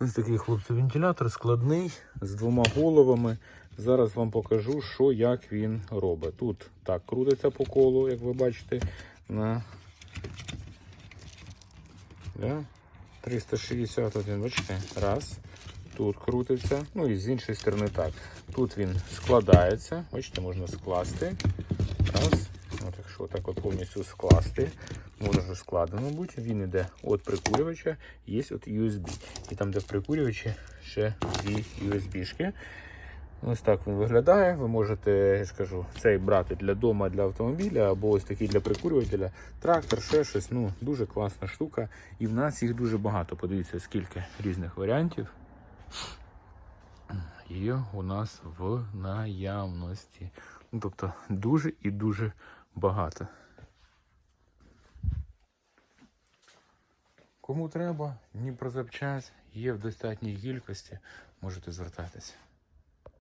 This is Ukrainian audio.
Ось такий хлопці вентилятор складний з двома головами. Зараз вам покажу, що як він робить. Тут так крутиться по колу, як ви бачите, на да? 361, бачите, раз. Тут крутиться, ну і з іншої сторони так. Тут він складається, бачите, можна скласти. Раз. От якщо так от повністю скласти, може вже складено бути. Він йде від прикурювача, є от USB. І там, де в прикурювачі, ще дві USB-шки. Ось так він виглядає. Ви можете, я ж кажу, цей брати для дома, для автомобіля, або ось такий для прикурювателя. Трактор, ще щось. Ну, дуже класна штука. І в нас їх дуже багато. Подивіться, скільки різних варіантів є у нас в наявності. Ну, тобто дуже і дуже багато. Кому треба, ні про запчас, є в достатній кількості, можете звертатися.